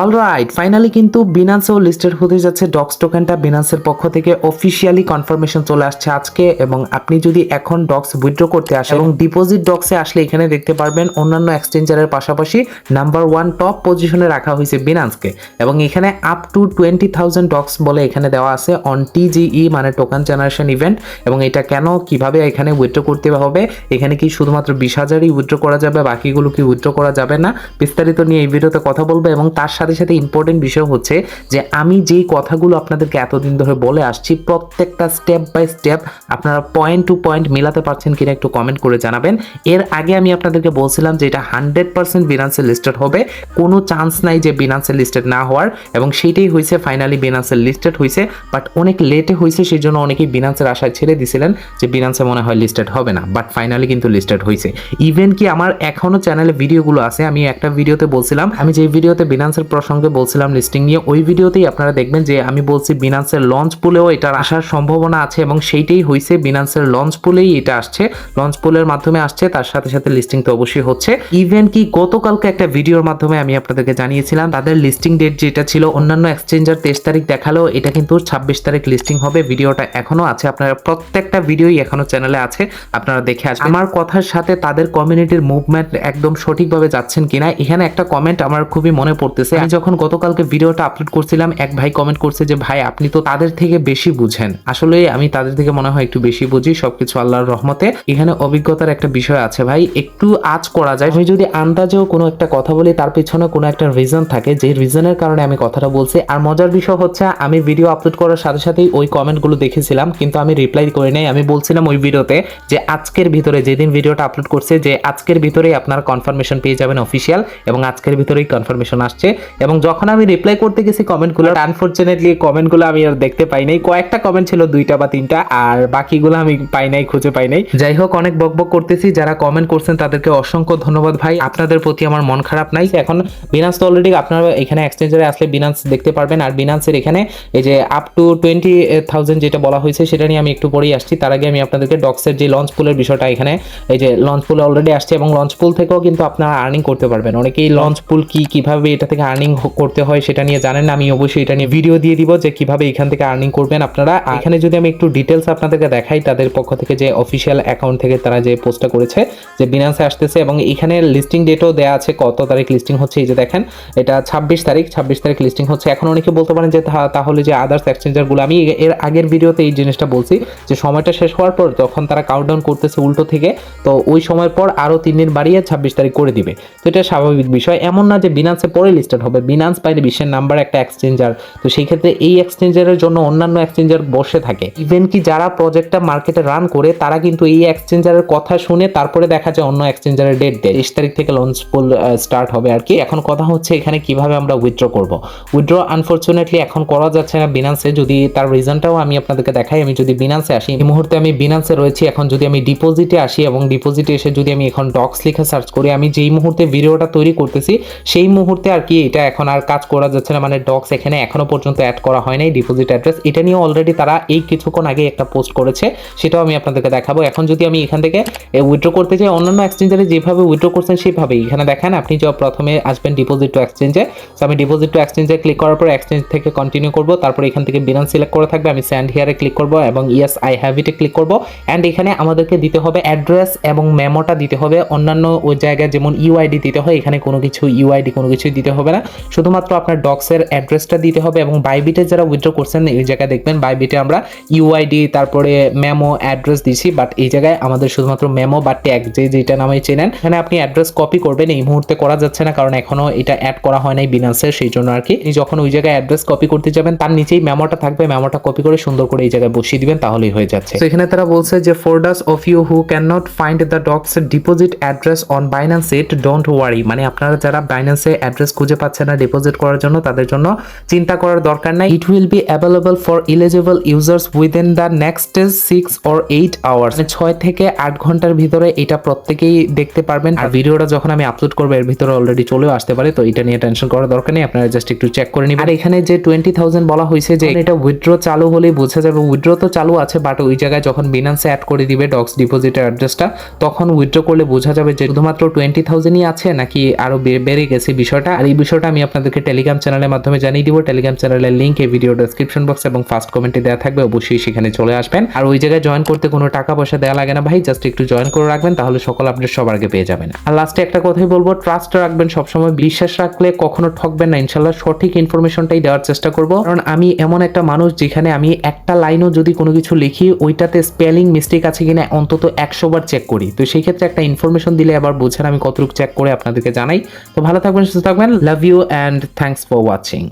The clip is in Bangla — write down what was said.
অলরাইট ফাইনালি কিন্তু বিনান্সেও লিস্টেড হতে যাচ্ছে। ডক্স টোকেনটা বিনান্সের পক্ষ থেকে অফিসিয়ালি কনফার্মেশন চলে আসছে আজকে এবং আপনি যদি এখন ডক্স উইথড্র করতে আসেন এবং ডিপোজিট ডক্সে আসলে এখানে দেখতে পারবেন অন্যান্য এক্সচেঞ্জারের পাশাপাশি নাম্বার ওয়ান টপ পজিশনে রাখা হয়েছে বিনান্সকে এবং এখানে up to twenty thousand DOGS বলে এখানে দেওয়া আছে অন টিজিই মানে টোকেন জেনারেশন ইভেন্ট এবং এটা কেন, কীভাবে এখানে উইথড্র করতে হবে, এখানে কি শুধুমাত্র বিশ হাজারই উইথড্র করা যাবে, বাকিগুলো কি উইথড্র করা যাবে না, বিস্তারিত নিয়ে এই ভিডিওতে কথা বলব এবং তার সাথে সাথে সাথে ইম্পর্টেন্ট বিষয় হচ্ছে যে আমি যেই কথাগুলো আপনাদেরকে এতদিন ধরে বলে আসছি, প্রত্যেকটা স্টেপ বাই স্টেপ আপনারা পয়েন্ট টু পয়েন্ট মিলাতে পারছেন কিনা একটু কমেন্ট করে জানাবেন। এর আগে আমি আপনাদেরকে বলছিলাম যে এটা হান্ড্রেড পার্সেন্ট বিনান্সের লিস্টেড হবে। কোনো চান্স নাই যে বিনান্সের লিস্টেড না হওয়ার এবং সেইটাই হয়েছে ফাইনালি বিনান্সের লিস্টেড হয়েছে বাট অনেক লেটে হয়েছে সেই জন্য অনেকেই বিনান্সের আশায় ছেড়ে দিছিলেন যে বিনান্সে মনে হয় লিস্টেড হবে না। বাট ফাইনালি কিন্তু লিস্টেড হয়েছে ইভেন কি আমার এখনও চ্যানেলে ভিডিওগুলো আছে, আমি একটা ভিডিওতে বলছিলাম, আমি যে ভিডিওতে বিনান্সের প্রসঙ্গে বলছিলাম লিস্টিং নিয়ে। ওই ভিডিওতেই আপনারা দেখবেন যে আমি বলছি বিনান্সের লঞ্চ পুলেও এটার আসার সম্ভাবনা আছে এবং সেইটাই হয়েছে বিনান্সের লঞ্চ পুলেই এটা আসছে। লঞ্চ পুলের মাধ্যমে আসছে, তার সাথে সাথে লিস্টিং তো অবশ্যই হচ্ছে। ইভেন কি গতকালকে একটা ভিডিওর মাধ্যমে আমি আপনাদেরকে জানিয়েছিলাম, তাদের লিস্টিং ডেট যেটা ছিল, অন্যান্য এক্সচেঞ্জার তেইশ তারিখ দেখালেও এটা কিন্তু ছাব্বিশ তারিখ লিস্টিং হবে, ভিডিওটা এখনও আছে। আপনারা প্রত্যেকটা ভিডিওই এখনও চ্যানেলে আছে, আপনারা দেখে আসবেন। আমার কথার সাথে তাদের কমিউনিটির মুভমেন্ট একদম সঠিকভাবে যাচ্ছেন কিনা, এখানে একটা কমেন্ট আমার খুবই মনে পড়তেছে। আমি যখন গতকালকে ভিডিওটা আপলোড করছিলাম, এক ভাই কমেন্ট করছে যে, ভাই, আপনি তো তাদের থেকে বেশি বুঝেন। আসলে আমি তাদের থেকে মনে হয় একটু বেশি বুঝি, সবকিছু আল্লাহর রহমতে। এখানে অভিজ্ঞতার একটা বিষয় আছে ভাই, একটু আজ করা যায়। আমি যদি আন্দাজেও কোনো একটা কথা বলি, তার পিছনে কোনো একটা রিজন থাকে যে রিজনের কারণে আমি কথাটা বলছি। আর মজার বিষয় হচ্ছে, আমি ভিডিও আপলোড করার সাথে সাথেই ওই কমেন্টগুলো দেখেছিলাম, কিন্তু আমি রিপ্লাই করে নাই। আমি বলছিলাম ওই ভিডিওতে যে, আজকের ভিতরে যেদিন ভিডিওটা আপলোড করছে, যে আজকের ভিতরেই আপনার কনফার্মেশন পেয়ে যাবেন অফিসিয়াল এবং আজকের ভিতরেই কনফার্মেশন আসছে। এবং যখন আমি রিপ্লাই করতে গেছি কমেন্টগুলো আনফরচুনেটলি কমেন্টগুলো আমি আর দেখতে পাই নাই। কয়েকটা কমেন্ট ছিল, দুইটা বা তিনটা, আর বাকিগুলো আমি পাই নাই, খুঁজে পাই নাই। যাই হোক, অনেক বকবক করতেছি। যারা কমেন্ট করছেন, তাদেরকে অসংখ্য ধন্যবাদ ভাই। আপনাদের প্রতি আমার মন খারাপ নাই। এখন বিনান্স তো অলরেডি আপনারা এখানে এক্সচেঞ্জারে আসলে বিনান্স দেখতে পারবেন। আর বিনান্সের এখানে এই যে আপ টু টোয়েন্টি থাউজেন্ড যেটা বলা হয়েছে, সেটা নিয়ে আমি একটু পরেই আসছি। তার আগে আমি আপনাদেরকে ডক্সের যে লঞ্চ পুলের বিষয়টা এখানে, এই যে লঞ্চ পুল অলরেডি আসছে। এবং লঞ্চ পুল থেকেও কিন্তু আপনারা আর্নিং করতে পারবেন। অনেকেই লঞ্চ পুল কি, কীভাবে, এটা থেকে আর্নিং করতে হয়, সেটা নিয়ে জানেন আমি অবশ্যই এটা নিয়ে ভিডিও দিয়ে দিব যে কীভাবে এখান থেকে আর্নিং করবেন আপনারা। এখানে যদি আমি একটু ডিটেলস আপনাদেরকে দেখাই, তাদের পক্ষ থেকে যে অফিসিয়াল অ্যাকাউন্ট থেকে তারা যে পোস্টটা করেছে, যে বিনান্সে আসতেছে, এবং এখানে লিস্টিং ডেটও দেওয়া আছে কত তারিখ লিস্টিং হচ্ছে, এই যে দেখেন, এটা ছাব্বিশ তারিখ ছাব্বিশ তারিখ লিস্টিং হচ্ছে। এখন অনেকে বলতে পারেন যে তাহলে যে আদার্স এক্সচেঞ্জারগুলো আমি এর আগের ভিডিওতে এই জিনিসটা বলছি, যে সময়টা শেষ হওয়ার পর তখন তারা কাউন্টডাউন করতেছে উল্টো থেকে, তো ওই সময়ের পর আরও তিন দিন বাড়িয়ে ছাব্বিশ তারিখ করে দিবে। তো এটা স্বাভাবিক বিষয়। এমন না যে বিনান্সে পরে লিস্টেড হবে। বিনান্স বাইরে বিশ্বের নাম্বার একটা এক্সচেঞ্জার তো সেই ক্ষেত্রে এই এক্সচেঞ্জারের জন্য অন্যান্য এক্সচেঞ্জার বসে থাকে। ইভেন কি যারা প্রজেক্টটা মার্কেটে রান করে, তারা কিন্তু এই এক্সচেঞ্জারের কথা শুনে তারপরে দেখা যায় অন্য এক্সচেঞ্জারের ডেট দেয়। তেইশ তারিখ থেকে লঞ্চ পুল স্টার্ট হবে আর কি। এখন কথা হচ্ছে এখানে কীভাবে আমরা উইথড্র করব। উইথড্র আনফরচুনেটলি এখন করা যাচ্ছে না বিনান্সে যদি তার রিজনটাও আমি আপনাদেরকে দেখাই, আমি যদি বিনান্সে আসি, এই মুহূর্তে আমি বিনান্সে রয়েছি। এখন যদি আমি ডিপোজিটে আসি এবং ডিপোজিটে এসে যদি আমি এখন ডক্স লিখে সার্চ করি, আমি যেই মুহূর্তে ভিডিওটা তৈরি করতেছি, সেই মুহূর্তে আর কি এটা এখন আর কাজ করা যাচ্ছে না। মানে ডক্স এখানে এখনও পর্যন্ত অ্যাড করা হয় নাই ডিপোজিট অ্যাড্রেস এটা নিয়ে অলরেডি তারা এই কিছুক্ষণ আগে একটা পোস্ট করেছে, সেটাও আমি আপনাদেরকে দেখাবো। এখন যদি আমি এখান থেকে উইথড্র করতে চাই, অন্যান্য এক্সচেঞ্জারে যেভাবে উইথড্র করছেন সেভাবেই এখানে দেখেন, আপনি যা প্রথমে আসবেন ডিপোজিট টু এক্সচেঞ্জে তো আমি ডিপোজিট টু এক্সচেঞ্জে ক্লিক করার পর এক্সচেঞ্জ থেকে কন্টিনিউ করব। তারপর এখান থেকে বিনান্স সিলেক্ট করে থাকবে। আমি স্যান্ড হিয়ারে ক্লিক করব এবং ইয়েস আই হ্যাভ ইটে ক্লিক করব। অ্যান্ড এখানে আমাদেরকে দিতে হবে অ্যাড্রেস এবং মেমোটা দিতে হবে। অন্যান্য ওই জায়গায় যেমন ইউআইডি দিতে হয়, এখানে কোনো কিছু ইউআইডি কোনো কিছুই দিতে হবে না। শুধুমাত্র আপনার ডক্সের অ্যাড্রেসটা দিতে হবে এবং বাইবিটে যারা উইথড্র করছেন, এই জায়গায় দেখবেন বাইবিটে আমরা ইউআইডি তারপরে মেমো অ্যাড্রেস দিছি বাট এই জায়গায় আমাদের শুধুমাত্র মেমো বা ট্যাগ যে যেটা নামে চেনেন, এখানে আপনি অ্যাড্রেস কপি করবেন, এই মুহূর্তে করা যাচ্ছে না, কারণ এখনও এটা অ্যাড করা হয় নাই বিনান্সের সেই জন্য আর কি যখন ওই জায়গায় অ্যাড্রেস কপি করতে যাবেন, তার নিচেই মেমোটা থাকবে মেমোটা কপি করে সুন্দর করে এই জায়গায় বসিয়ে দিবেন, তাহলেই হয়ে যাচ্ছে। এখানে তারা বলছে যে for those of you who can not find the DOGS deposit address on Binance it don't worry মানে আপনারা যারা বাইন্যান্সে অ্যাড্রেস খুঁজে পাচ্ছেন না ডিপোজিট করার জন্য, তাদের জন্য চিন্তা করার দরকার নাই। It will be available for eligible users within the next six or eight hours ছয় থেকে আট ঘণ্টার ভিতরে এটা প্রত্যেকেই দেখতে পারবেন। আর ভিডিওটা যখন আমি আপলোড করব, এর ভিতরে অলরেডি চলেও আসতে পারে, তো এটা নিয়ে টেনশন করার দরকার নেই, আপনারা জাস্ট একটু চেক করে নিবেন। আর এখানে যে টোয়েন্টি থাউজেন্ড বলা হয়েছে যে এটা উইথড্র চালু হলেই বোঝা যাবে উইথড্র তো চালু আছে বাট ওই জায়গায় যখন বিনান্সে অ্যাড করে দিবে ডক্স ডিপোজিটের অ্যাড্রেসটা তখন উইথড্র করলে বোঝা যাবে যে শুধুমাত্র টোয়েন্টি থাউজেন্ডই আছে, নাকি আরও বে- বেড়ে গেছে বিষয়টা। আর এই বিষয়টা বিষয়টা আমি আপনাদেরকে টেলিগ্রাম চ্যানেলের মাধ্যমে জানিয়ে দিব। টেলিগ্রাম চ্যানেলের লিঙ্ক এই ভিডিও ডেসক্রিপশন বক্স এবং ফার্স্ট কমেন্টে দেওয়া থাকবে। অবশ্যই সেখানে চলে আসবেন। আর ওই জায়গায় জয়েন করতে কোনো টাকা পয়সা দেওয়া লাগে না ভাই। জাস্ট একটু জয়েন করে রাখবেন, তাহলে সকল আপডেট সবার আগে পেয়ে যাবেন। আর লাস্টে একটা কথাই বলব ট্রাস্ট রাখবেন সবসময়। বিশ্বাস রাখলে কখনো ঠকবেন না। ইনশাল্লাহ সঠিক ইনফরমেশনটাই দেওয়ার চেষ্টা করব। কারণ আমি এমন একটা মানুষ যেখানে আমি একটা লাইনও যদি কোনো কিছু লিখি, ওইটাতে স্পেলিং মিস্টেক আছে কিনা অন্তত একশো বার চেক করি। তো সেই ক্ষেত্রে একটা ইনফরমেশন দিলে আবার বোঝেন আমি কতটুকু চেক করে আপনাদেরকে জানাই। তো ভালো থাকবেন, সুস্থ থাকবেন। Love you and thanks for watching